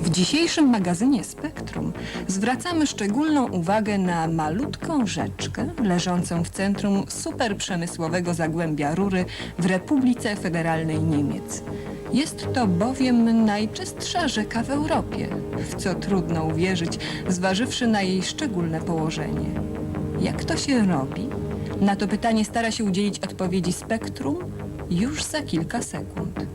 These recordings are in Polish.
W dzisiejszym magazynie Spektrum zwracamy szczególną uwagę na malutką rzeczkę leżącą w centrum superprzemysłowego zagłębia Rury w Republice Federalnej Niemiec. Jest to bowiem najczystsza rzeka w Europie, w co trudno uwierzyć, zważywszy na jej szczególne położenie. Jak to się robi? Na to pytanie stara się udzielić odpowiedzi Spektrum już za kilka sekund.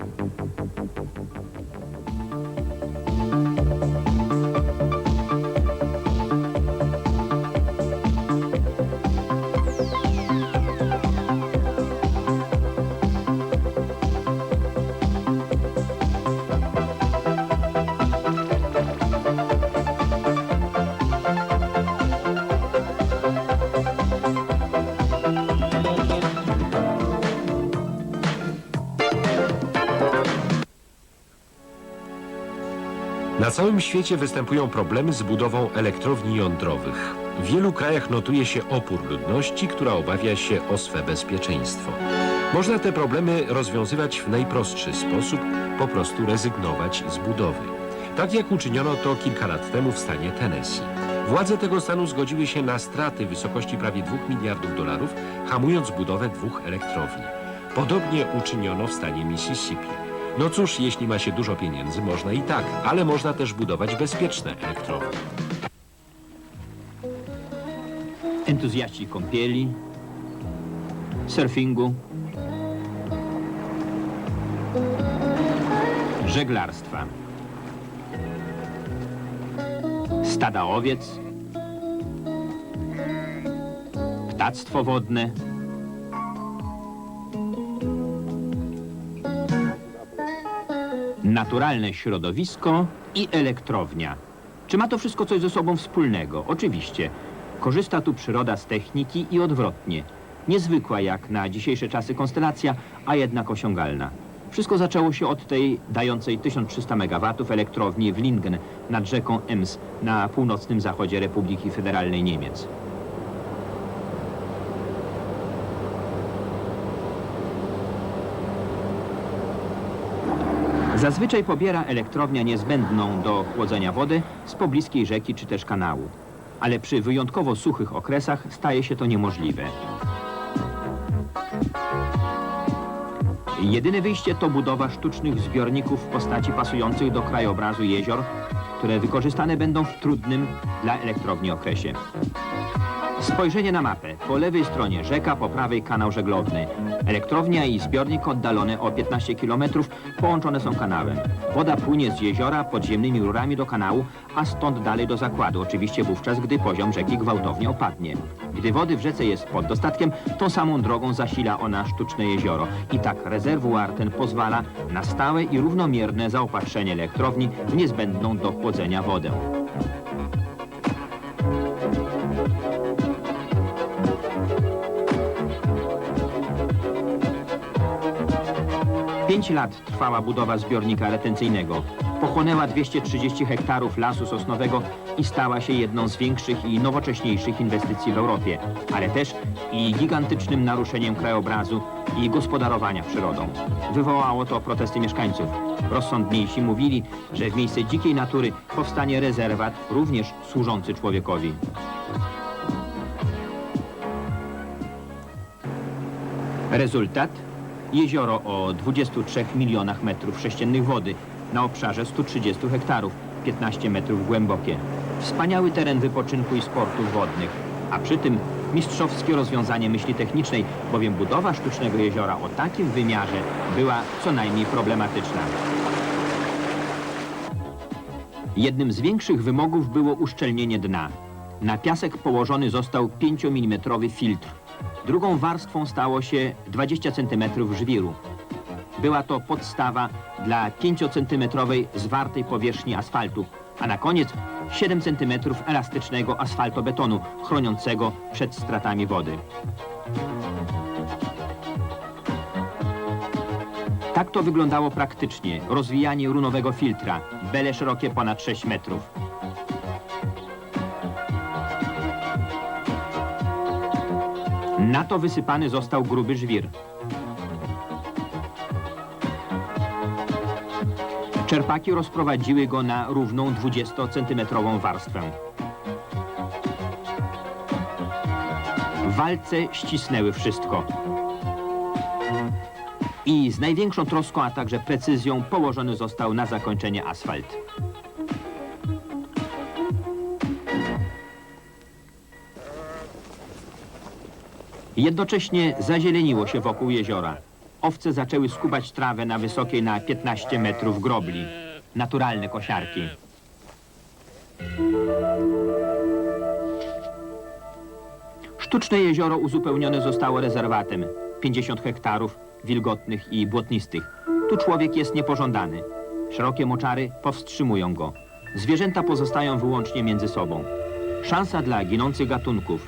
Na całym świecie występują problemy z budową elektrowni jądrowych. W wielu krajach notuje się opór ludności, która obawia się o swe bezpieczeństwo. Można te problemy rozwiązywać w najprostszy sposób, po prostu rezygnować z budowy. Tak jak uczyniono to kilka lat temu w stanie Tennessee. Władze tego stanu zgodziły się na straty w wysokości prawie 2 miliardów dolarów, hamując budowę dwóch elektrowni. Podobnie uczyniono w stanie Mississippi. No cóż, jeśli ma się dużo pieniędzy, można i tak, ale można też budować bezpieczne elektrownie. Entuzjaści kąpieli, surfingu, żeglarstwa, stada owiec, ptactwo wodne, naturalne środowisko i elektrownia. Czy ma to wszystko coś ze sobą wspólnego? Oczywiście. Korzysta tu przyroda z techniki i odwrotnie. Niezwykła jak na dzisiejsze czasy konstelacja, a jednak osiągalna. Wszystko zaczęło się od tej dającej 1300 MW elektrowni w Lingen nad rzeką Ems na północnym zachodzie Republiki Federalnej Niemiec. Zazwyczaj pobiera elektrownia niezbędną do chłodzenia wody z pobliskiej rzeki czy też kanału. Ale przy wyjątkowo suchych okresach staje się to niemożliwe. Jedyne wyjście to budowa sztucznych zbiorników w postaci pasujących do krajobrazu jezior, które wykorzystane będą w trudnym dla elektrowni okresie. Spojrzenie na mapę. Po lewej stronie rzeka, po prawej kanał żeglowny. Elektrownia i zbiornik oddalone o 15 km połączone są kanałem. Woda płynie z jeziora podziemnymi rurami do kanału, a stąd dalej do zakładu. Oczywiście wówczas, gdy poziom rzeki gwałtownie opadnie. Gdy wody w rzece jest pod dostatkiem, tą samą drogą zasila ona sztuczne jezioro. I tak rezerwuar ten pozwala na stałe i równomierne zaopatrzenie elektrowni w niezbędną do chłodzenia wodę. Pięć lat trwała budowa zbiornika retencyjnego. Pochłonęła 230 hektarów lasu sosnowego i stała się jedną z większych i nowocześniejszych inwestycji w Europie, ale też i gigantycznym naruszeniem krajobrazu i gospodarowania przyrodą. Wywołało to protesty mieszkańców. Rozsądniejsi mówili, że w miejsce dzikiej natury powstanie rezerwat, również służący człowiekowi. Rezultat? Jezioro o 23 milionach metrów sześciennych wody na obszarze 130 hektarów, 15 metrów głębokie. Wspaniały teren wypoczynku i sportów wodnych, a przy tym mistrzowskie rozwiązanie myśli technicznej, bowiem budowa sztucznego jeziora o takim wymiarze była co najmniej problematyczna. Jednym z większych wymogów było uszczelnienie dna. Na piasek położony został 5 mm filtr. Drugą warstwą stało się 20 cm żwiru. Była to podstawa dla 5 cm zwartej powierzchni asfaltu, a na koniec 7 cm elastycznego asfaltobetonu chroniącego przed stratami wody. Tak to wyglądało praktycznie. Rozwijanie runowego filtra. Bele szerokie ponad 6 metrów. Na to wysypany został gruby żwir. Czerpaki rozprowadziły go na równą 20-centymetrową warstwę. Walce ścisnęły wszystko. I z największą troską, a także precyzją położony został na zakończenie asfalt. Jednocześnie zazieleniło się wokół jeziora. Owce zaczęły skubać trawę na wysokiej na 15 metrów grobli. Naturalne kosiarki. Sztuczne jezioro uzupełnione zostało rezerwatem. 50 hektarów wilgotnych i błotnistych. Tu człowiek jest niepożądany. Szerokie moczary powstrzymują go. Zwierzęta pozostają wyłącznie między sobą. Szansa dla ginących gatunków.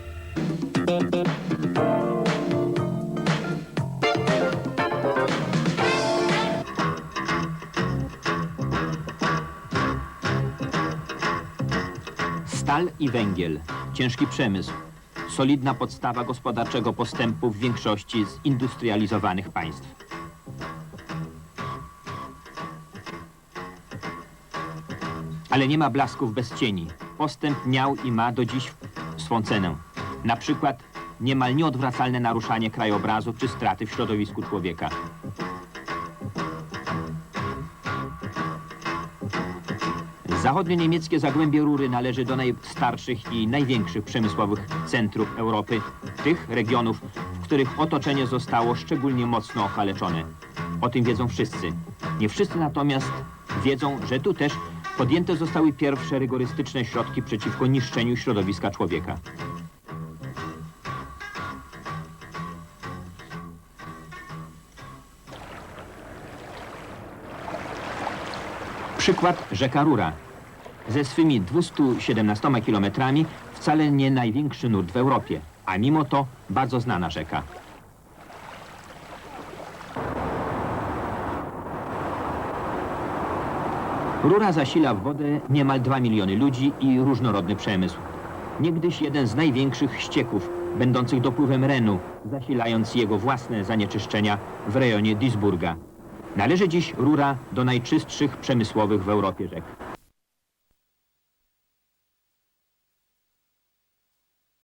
Stal i węgiel, ciężki przemysł, solidna podstawa gospodarczego postępu w większości zindustrializowanych państw. Ale nie ma blasków bez cieni. Postęp miał i ma do dziś swą cenę. Na przykład niemal nieodwracalne naruszanie krajobrazu czy straty w środowisku człowieka. Zachodnio-niemieckie Zagłębie Rury należy do najstarszych i największych przemysłowych centrów Europy, tych regionów, w których otoczenie zostało szczególnie mocno okaleczone. O tym wiedzą wszyscy. Nie wszyscy natomiast wiedzą, że tu też podjęte zostały pierwsze rygorystyczne środki przeciwko niszczeniu środowiska człowieka. Przykład rzeka Rura. Ze swymi 217 kilometrami wcale nie największy nurt w Europie, a mimo to bardzo znana rzeka. Rura zasila w wodę niemal 2 miliony ludzi i różnorodny przemysł. Niegdyś jeden z największych ścieków, będących dopływem Renu, zasilając jego własne zanieczyszczenia w rejonie Duisburga. Należy dziś rura do najczystszych przemysłowych w Europie rzek.